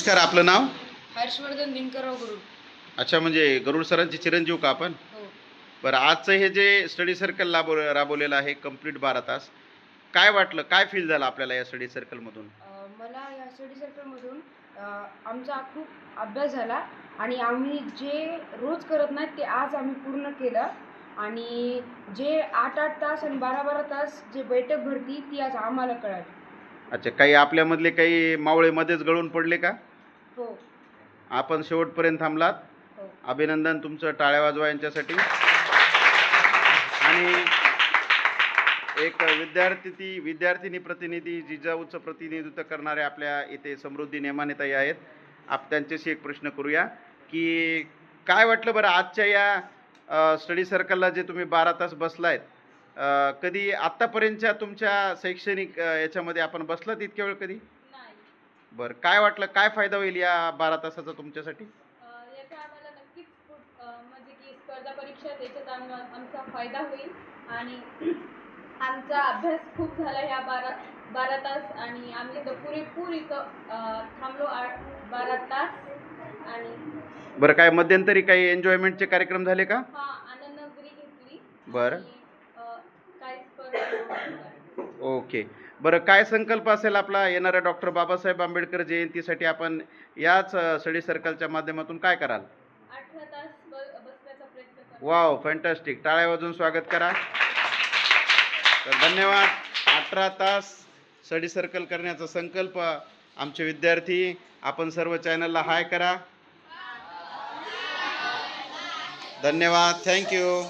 नमस्कार आपलं नाव? हर्षवर्धन दिनकरराव गुरु. अच्छा म्हणजे गरुड सरांचे चिरंजीव का आपण? हो. बरं आजचं हे जे स्टडी सर्कल राबव राबवलेलं आहे कंप्लीट बारा तास काय वाटलं काय फील झालं आपल्याला या स्टडी सर्कलमधून? अ, मला या स्टडी सर्कलमधून अ, आमचा खूप अभ्यास झाला आणि आम्ही जे रोज करत नाहीत ते आज आम्ही पूर्ण केलं. आणि जे आठ आठ तास आणि बारा बारा तास जे बैठक भरती ती आज आम्हाला कळाली. अच्छा काही आपल्यामधले काही मावळे मध्येच गळून पडले का? आपण शेवटपर्यंत थांबलात. हो. अभिनंदन तुमचं टाळ्या वाजवा यांच्यासाठी. आणि एक विद्यार्थी ती विद्यार्थिनी प्रतिनिधी जिजाऊचं प्रतिनिधित्व करणारे आपल्या इथे समृद्धी नेमानेताई आहेत. आप त्यांच्याशी एक प्रश्न करूया की काय वाटलं बरं आजच्या या स्टडी सर्कलला जे तुम्ही बारा तास बसलायत कधी आत्तापर्यंतच्या तुमच्या शैक्षणिक याच्यामध्ये आपण बसलात इतक्या वेळ कधी? बरं काय वाटलं? काय फायदा होईल या बारा तासाचा तुमच्यासाठी? अं, याचा आम्हाला नक्कीच खूप म्हणजे की स्पर्धा परीक्षा त्याच्यात आम आमचा फायदा होईल. आणि आमचा अभ्यास खूप झाला ह्या बारा बारा तास. आणि आम्ही इथं पुरेपूर इथं अं, थांबलो आठ बारा तास. आणि बरं काय मध्यंतरी काही एन्जॉयमेंटचे कार्यक्रम झाले का? हा घेतली. बरं. आणि, अं, काही स्पर्धा ओके. बरं काय संकल्प असेल आपला येणाऱ्या डॉक्टर बाबासाहेब आंबेडकर जयंतीसाठी? आपण याच स्टडी सर्कलच्या माध्यमातून काय कराल? Wow fantastic. टाळ्या वाजून स्वागत करा. तर धन्यवाद. अठरा तास स्टडी सर्कल करण्याचा संकल्प आमचे विद्यार्थी. आपण सर्व चॅनलला हाय करा. धन्यवाद. थँक्यू.